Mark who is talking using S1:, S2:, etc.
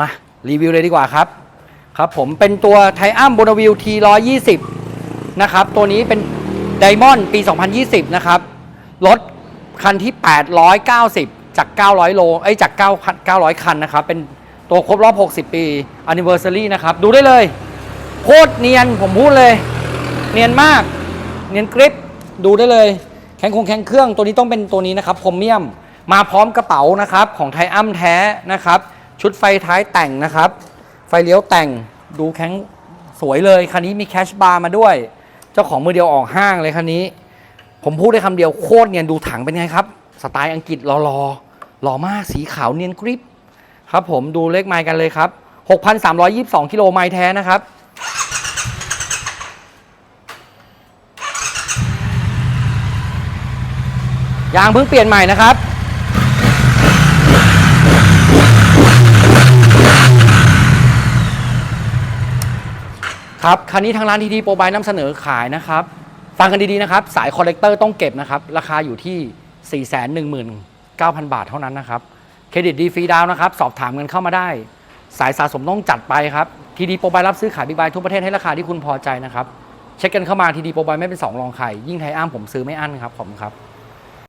S1: มารีวิวเลยดีกว่าครับครับผมเป็นตัวไทอัมโบนาวิล T120 นะครับ ตัวนี้เป็นไดมอนด์ปี 2020 นะครับรถคันที่ 890 จาก 900 โลเอ้จาก 9 900 คันนะครับ เป็นตัวครบรอบ 60 ปี anniversary นะครับ ดูได้เลย โคตรเนียนผมพูดเลย เนียนมาก เนียนกริป ดูได้เลย แข็งคงแข็งเครื่องตัวนี้ต้องเป็นตัวนี้นะครับพรเมียม มาพร้อมกระเป๋านะครับ ของไทอัมแท้นะครับ ชุดไฟท้ายแต่งนะครับ ไฟเลี้ยวแต่งดูแข็งสวยเลย คันนี้มีแคชบาร์มาด้วย เจ้าของมือเดียวออกห้างเลยคันนี้ ผมพูดได้คำเดียวโคตรเนียนดูถังเป็นไงครับ สไตล์อังกฤษรอรอหล่อมากสีขาวเนียนกริปครับผมดูเลขไมล์กันเลยครับ 6,322 กิโลไมล์แท้นะครับยางเพิ่งเปลี่ยนใหม่นะครับ ครับคันนี้ทางร้านทีดีโปรบายนำเสนอขายนะครับ ฟังกันดีๆนะครับ สายคอลเลกเตอร์ต้องเก็บนะครับ ราคาอยู่ที่ 419,000 บาทเท่านั้นนะครับ เครดิตดีฟรีดาวนะครับ สอบถามกันเข้ามาได้ สายสะสมต้องจัดไปครับทีดีโปรบายรับซื้อขายบิ๊กไบค์ทุกประเทศให้ราคาที่คุณพอใจนะครับ เช็คกันเข้ามาทีดีโปรบายไม่เป็นสองรองใครยิ่งไทยอ้ามผมซื้อไม่อั้นครับขอบคุณครับ